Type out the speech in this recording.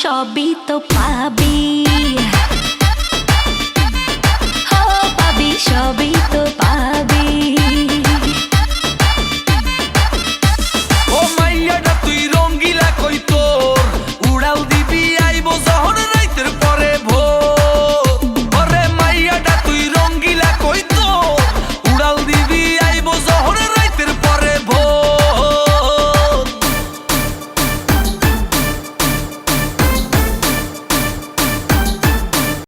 সবই তো পাবি।